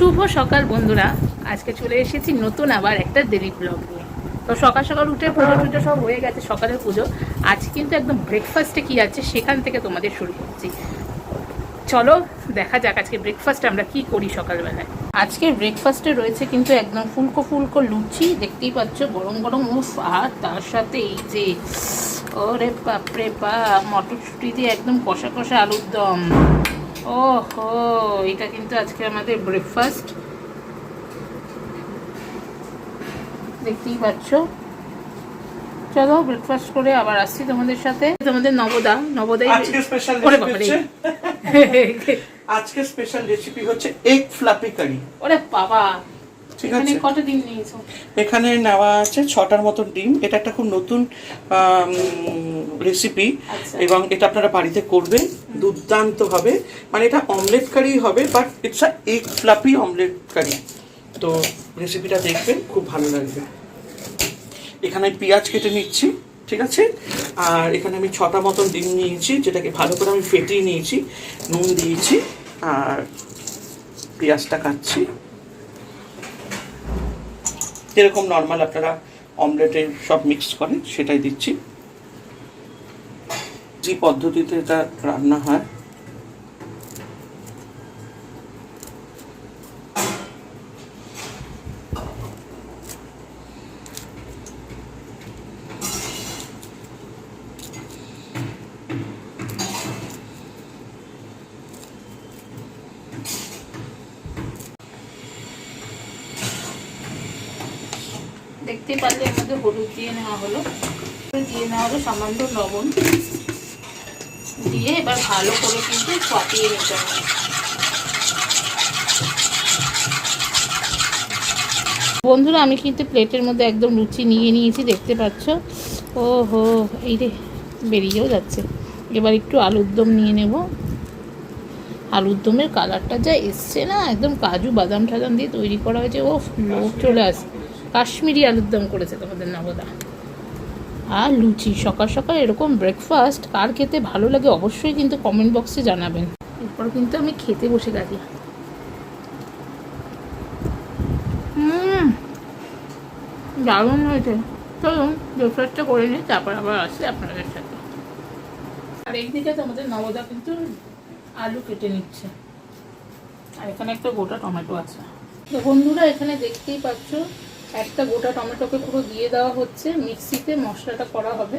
শুভ সকাল বন্ধুরা। আজকে চলে এসেছি নতুন আবার একটা দেরি ব্লগ নিয়ে। তো সকাল সকাল উঠে পুজো টুজো সব হয়ে গেছে সকালের পুজো। আজ কিন্তু একদম ব্রেকফাস্টে কি আছে সেখান থেকে তোমাদের শুরু করছি। চলো, দেখা যাক আজকে ব্রেকফাস্ট আমরা কি করি সকালবেলায়। আজকে ব্রেকফাস্টে রয়েছে কিন্তু একদম ফুলকো ফুলকো লুচি, দেখতেই পাচ্ছ গরম গরম, উফ, আর তার সাথে এই যে, ওরে বাপরে বা মটরশুঁটি দিয়ে একদম কষা কষা আলুর দম। ও হো এটা কিন্তু আজকে আমাদের ব্রেকফাস্ট দেখতেই পাচ্ছ। চলো ব্রেকফাস্ট করে আবার আসছি তোমাদের সাথে। তোমাদের নবদা নবদাই আজকে স্পেশাল ওরে রেসিপি আজকে স্পেশাল রেসিপি হচ্ছে এগ ফ্লাপি কারি ওরে বাবা। ঠিক এখানে আছে। কটা দিন নিয়েছো? এখানে নেওয়া আছে ছটার মতন ডিম। এটা একটা খুব নতুন রেসিপি আচ্ছা। এবং এটা আপনারা বাড়িতে করবেন দুর্দান্ত হবে মানে এটা অমলেট কারি হবে but it's a egg fluffy omelette curry তো রেসিপিটা দেখবেন খুব ভালো লাগবে। এখানে আমি পেঁয়াজ কেটে নিচ্ছি ঠিক আছে? আর এখানে আমি ছটা মতন ডিম নিয়েছি যেটাকে ভালো করে আমি ফেটিয়ে নিয়েছি নুন দিয়েছি আর পেঁয়াজটা কাটছি। যেরকম নর্মাল আপনারা অমলেটে সব মিক্স করেন সেটাই দিচ্ছি। যে পদ্ধতিতে এটা রান্না হয় দেখতেই পারলে এর মধ্যে হলুদ দিয়ে নেওয়া হলো। দিয়ে নেওয়া হলো সামান্য লবণ। দিয়ে এবার ভালো করে কিন্তু ফাটিয়ে নিতে হবে। বন্ধুরা, আমি কিন্তু প্লেটের মধ্যে একদম লুচি নিয়ে নিয়েছি, দেখতে পাচ্ছ? ও হো এই রে বেরিয়েও যাচ্ছে। এবার একটু আলুর দম নিয়ে নেব। আলুর দমের কালারটা যা এসছে না, একদম কাজু বাদাম টাদাম দিয়ে তৈরি করা হয়েছে। ও লোক চলে আসে কাশ্মীরি আলুর দম করেছে তোমাদের নবদা আর লুচি, সকাল সকাল এরকম ব্রেকফাস্ট কার খেতে ভালো লাগে অবশ্যই কিন্তু কমেন্ট বক্সে জানাবেন। এরপর কিন্তু আমি খেতে বসে গেছি। দারুণ হয়েছে। চলুন ব্রেকফাস্টটা করে নিই, তারপর আবার আসি আপনাদের সাথে। আর এইদিকে তোমাদের নবদা কিন্তু আলু কেটে নিচ্ছে। আর এখানে একটা গোটা টমেটো আছে। তো বন্ধুরা, এখানে দেখতেই পাচ্ছ একটা গোটা টমেটোকে পুরো দিয়ে দেওয়া হচ্ছে মিক্সিতে মশলাটা করা হবে।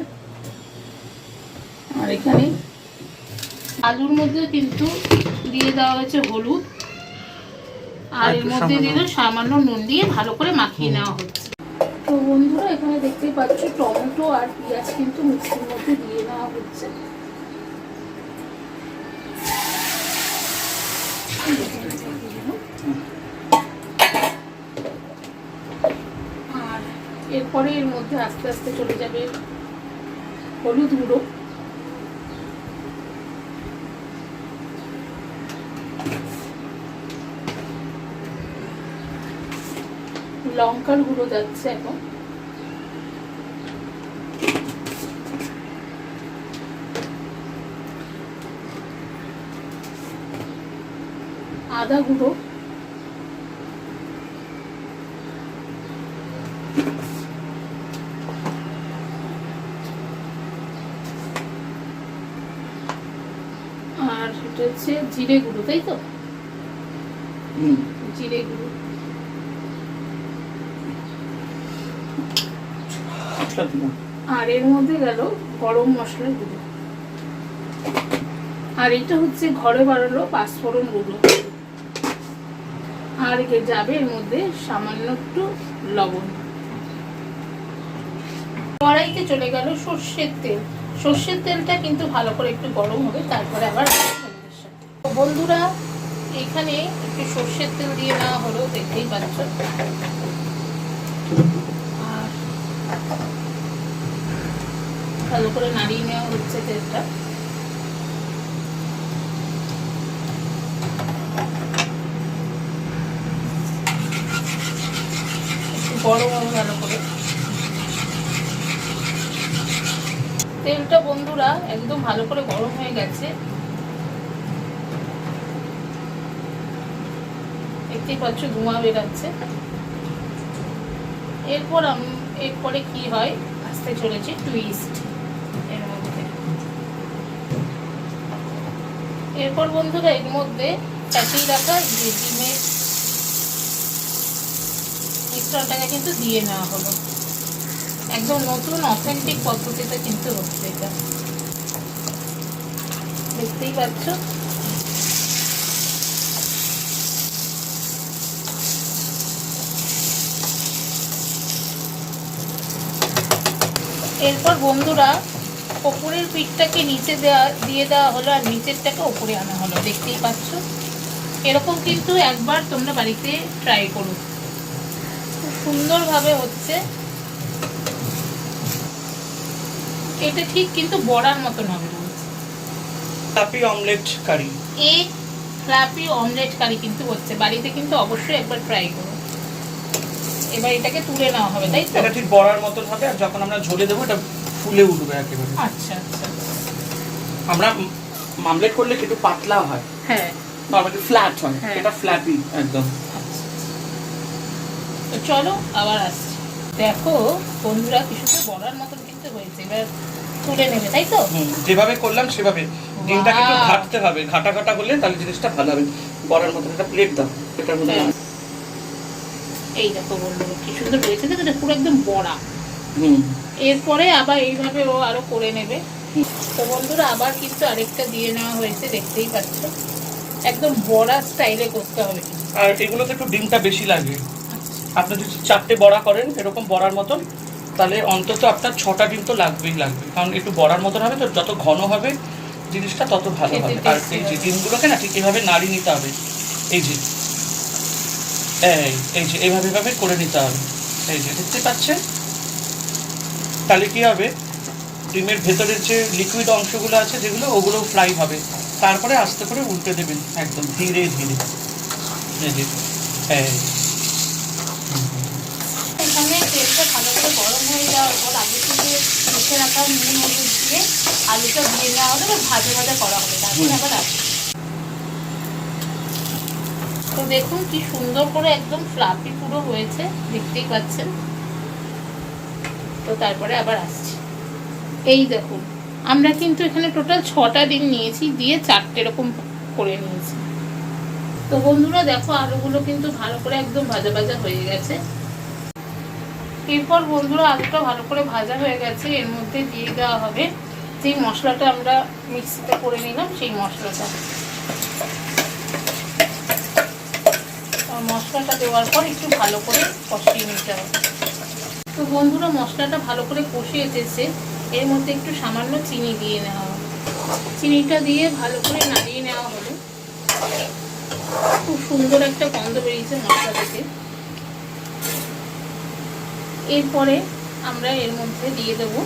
আর এখানে আলুর মধ্যে কিন্তু দিয়ে দেওয়া হয়েছে হলুদ। আর এর মধ্যে। দিল সামান্য নুন দিয়ে ভালো করে মাখিয়ে নেওয়া হচ্ছে। তো বন্ধুরা এখানে দেখতেই পাচ্ছ টমেটো আর পেঁয়াজ কিন্তু মিক্সির মধ্যে দিয়ে নেওয়া হচ্ছে। এরপরে এর মধ্যে আস্তে আস্তে চলে যাবে হলুদ গুঁড়ো। লঙ্কার গুঁড়ো যাচ্ছে এখন। আদা গুঁড়ো। আর এটা হচ্ছে জিরে গুঁড়ো তাই তো? জিরে গুঁড়ো। আর এর মধ্যে গেল গরম মশলার গুঁড়ো। আর এটা হচ্ছে ঘরে বানানো পাঁচফোড়ন গুঁড়ো। আর এ যাবে এর মধ্যে সামান্য একটু লবণ। কড়াইতে চলে গেল সর্ষের তেল। সর্ষের তেলটা কিন্তু ভালো করে একটু গরম হবে, তারপরে আবার বন্ধুরা, এখানে একটু সর্ষের তেল দিয়ে নেওয়া হলো, দেখতেই পাচ্ছ। আর ভালো করে নাড়িয়ে নেওয়া হচ্ছে তেলটা। গরম হবে ভালো করে। তেলটা বন্ধুরা একদম ভালো করে গরম হয়ে গেছে। দেখতেই পাচ্ছ ধোঁয়া বেরাচ্ছে। এরপর এরপরে কি হয়? আসতে চলেছে টুইস্ট এর মধ্যে। এরপর বন্ধুরা এর মধ্যে চাটিয়ে রাখা ডিমের মিশ্রণটাকে কিন্তু দিয়ে নেওয়া হলো। একদম নতুন অথেন্টিক পদ্ধতিতে কিন্তু হচ্ছে এটা। দেখতেই পাচ্ছ? এরপর বন্ধুরা, ওপরের পিঠটাকে নিচে দেওয়া দিয়ে দেওয়া হলো আর নিচেরটাকে ওপরে আনা হলো। দেখতেই পাচ্ছ? এরকম কিন্তু একবার তোমরা বাড়িতে ট্রাই করো। খুব সুন্দরভাবে হচ্ছে। এটা ঠিক কিন্তু বড়ার মতন হবে। ফ্লাপি অমলেট কারি এক ফ্লাপি অমলেট কারি কিন্তু হচ্ছে। বাড়িতে কিন্তু অবশ্যই একবার ট্রাই করো। এবার এটাকে তুলে নেওয়া হবে তাই তো? এটা ঠিক বড়ার মতন হবে আর যখন আমরা ঝোলে দেবো এটা ফুলে উঠবে একেবারে। আচ্ছা আচ্ছা। আমরা মামলেট করলে একটু পাতলা হয়? হ্যাঁ। নর্মালি ফ্ল্যাট হয়। হ্যাঁ। এটা ফ্ল্যাপি একদম। আচ্ছা। তো চলো আবার আসছি। দেখো বন্ধুরা বড়ার মতন কিন্তু হয়েছে। এবার তুলে নেবে তাই তো? যেভাবে করলাম সেভাবে। ডিমটাকে একটু ঘাটতে হবে। ঘাটা ঘাটা করলে তাহলে জিনিসটা ভালো হবে। বড়ার মতন একটা প্লেট দাও। এটার মধ্যে হ্যাঁ। এই দেখো বন্ধুরা কি সুন্দর হয়েছে না এটা পুরো একদম বড়া। হুম। এরপরে আবার এইভাবে ও আরও করে নেবে। তো বন্ধুরা আবার কিন্তু আরেকটা দিয়ে নেওয়া হয়েছে দেখতেই পাচ্ছ। একদম বড়া স্টাইলে করতে হবে। আর এগুলোতে একটু ডিমটা বেশি লাগে। আপনি যদি চারটে বড়া করেন এরকম বড়ার মতন তাহলে অন্তত আপনার ছটা ডিম তো লাগবেই লাগবে। কারণ একটু বড়ার মতন হবে তো যত ঘন হবে জিনিসটা তত ভালো হবে। আর এই যে ডিমগুলোকে না ঠিক এভাবে নাড়ি নিতে হবে। এই যে এই এই যে এইভাবে এভাবে করে নিতে হবে। এই যে দেখতে পাচ্ছেন? তাহলে কি হবে? ডিমের ভেতরের যে লিকুইড অংশগুলো আছে যেগুলো ওগুলো ফ্রাই হবে। তারপরে আস্তে করে উল্টে দেবেন একদম ধীরে ধীরে। এই যে এই এখানে তেলটা ভালো করে গরম হয়ে যাওয়ার পর আগে থেকে মেখে রাখা নুন হলুদ দিয়ে আলুটা দিয়ে নেওয়া হবে এবার ভাজা ভাজা করা হবে। তারপরে আবার আসবে তো দেখুন কি সুন্দর করে একদম ফ্লাপি পুরো হয়েছে, দেখতেই পাচ্ছেন। তো তারপরে আবার আসছি। এই দেখুন, আমরা কিন্তু এখানে টোটাল ছটা ডিম নিয়েছি, দিয়ে চারটে এরকম করে নিয়েছি। তো বন্ধুরা দেখো, আলুগুলো কিন্তু ভালো করে একদম ভাজা ভাজা হয়ে গেছে। এরপর বন্ধুরা আলুটা ভালো করে ভাজা হয়ে গেছে, এর মধ্যে দিয়ে দেওয়া হবে। যেই মশলাটা আমরা মিক্সিতে করে নিলাম, সেই মশলাটা। মশলাটা দেওয়ার পর একটু ভালো করে কষিয়ে নিতে হবে। তো বন্ধুরা, মশলাটা ভালো করে কষিয়ে এসেছে। এর মধ্যে একটু সামান্য চিনি দিয়ে নেওয়া হবে। চিনিটা দিয়ে ভালো করে নাড়িয়ে নেওয়া হলো খুব সুন্দর একটা গন্ধ বেরিয়েছে মশলা থেকে। এরপরে আমরা এর মধ্যে দিয়ে দেবো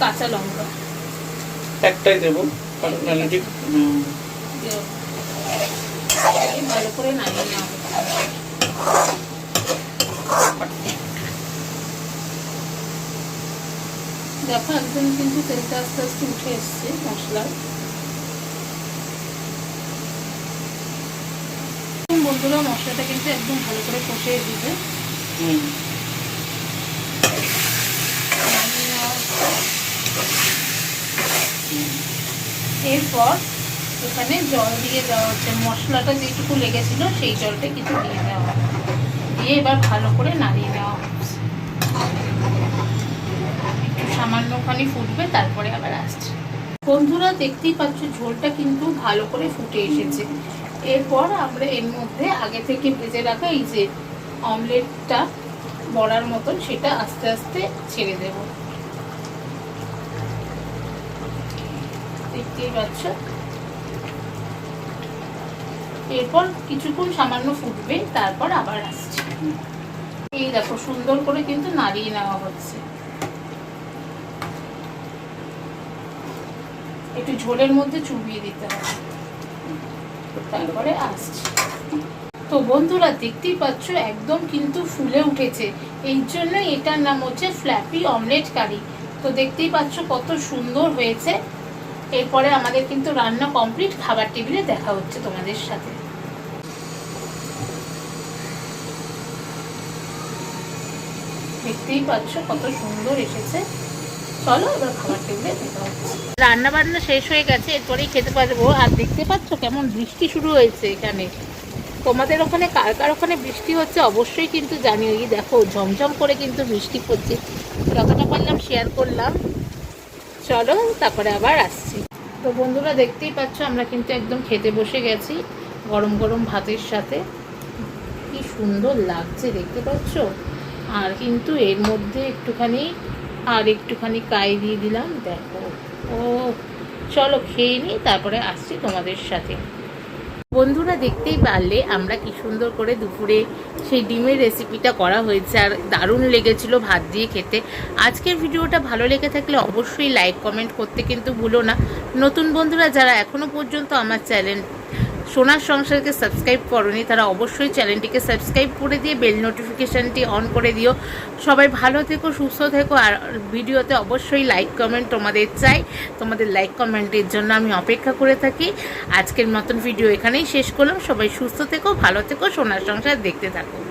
কাঁচা লঙ্কা। একটাই দেবো কারণ ভালো করে নাড়িয়ে দেখো একদম কিন্তু তেলটা আস্তে আস্তে উঠে এসছে মশলার। বন্ধুরা মশলাটা কিন্তু একদম ভালো করে কষে দিবে। হুম। নামিয়ে নেওয়া হচ্ছে। এরপর এখানে জল দিয়ে দেওয়া হচ্ছে। মশলাটা যেটুকু লেগেছিল সেই জলটা কিছু দিয়ে দেওয়া দিয়ে এবার ভালো করে নাড়িয়ে দেওয়া হচ্ছে। একটু সামান্যখানি ফুটবে, তারপরে আবার আসছে। বন্ধুরা, দেখতেই পাচ্ছ ঝোলটা কিন্তু ভালো করে ফুটে এসেছে। এরপর আমরা এর মধ্যে আগে থেকে ভেজে রাখা এই যে অমলেটটা বড়ার মতন, সেটা আস্তে আস্তে ছেড়ে দেব। দেখতেই পাচ্ছ এরপর কিছুক্ষণ সামান্য ফুটবে, তারপর আবার আসছে। এই দেখো, সুন্দর করে কিন্তু নাড়িয়ে নেওয়া হচ্ছে। একটু ঝোলের মধ্যে চুবিয়ে দিতে হবে। তারপরে আসছে। তো বন্ধুরা, দেখতেই পাচ্ছ, একদম কিন্তু ফুলে উঠেছে। এই জন্য এটার নাম হচ্ছে ফ্ল্যাপি অমলেট কারি তো দেখতেই পাচ্ছ কত সুন্দর হয়েছে। এরপরে আমাদের কিন্তু রান্না কমপ্লিট খাবার টেবিলে দেখা হচ্ছে তোমাদের সাথে। দেখতেই পাচ্ছ কত সুন্দর এসেছে। চলো খাবার টেবিলে রান্না বান্না শেষ হয়ে গেছে, এরপরেই খেতে পারব। আর দেখতে পাচ্ছ কেমন বৃষ্টি শুরু হয়েছে এখানে। তোমাদের ওখানে কার কার ওখানে বৃষ্টি হচ্ছে অবশ্যই কিন্তু জানিও। দেখো, ঝমঝম করে কিন্তু বৃষ্টি পড়ছে। যতটা পারলাম শেয়ার করলাম। চলো, তারপরে আবার আসছি। তো বন্ধুরা, দেখতেই পাচ্ছ, আমরা কিন্তু একদম খেতে বসে গেছি গরম গরম ভাতের সাথে। কি সুন্দর লাগছে, দেখতে পাচ্ছ? আর কিন্তু এর মধ্যে একটুখানি, আর একটুখানি কাই দিয়ে দিলাম, দেখো। ও, চলো খেয়ে নিই, তারপরে আসছি তোমাদের সাথে। বন্ধুরা দেখতেই পারলে আমরা কি সুন্দর করে দুপুরে সেই ডিমের রেসিপিটা করা হয়েছে আর দারুণ লেগেছিল ভাত দিয়ে খেতে। আজকের ভিডিওটা ভালো লেগে থাকলে অবশ্যই লাইক কমেন্ট করতে কিন্তু ভুলো না। নতুন বন্ধুরা যারা এখনও পর্যন্ত আমার চ্যানেল সোনার সংসারকে সাবস্ক্রাইব করনি, তারা অবশ্যই চ্যানেলটিকে সাবস্ক্রাইব করে দিয়ে বেল নোটিফিকেশানটি অন করে দিও। সবাই ভালো থেকো, সুস্থ থেকো, আর ভিডিওতে অবশ্যই লাইক কমেন্ট তোমাদের চাই। তোমাদের লাইক কমেন্টের জন্য আমি অপেক্ষা করে থাকি। আজকের মতন ভিডিও এখানেই শেষ করলাম। সবাই সুস্থ থেকো, ভালো থেকো, সোনার সংসার দেখতে থাকো।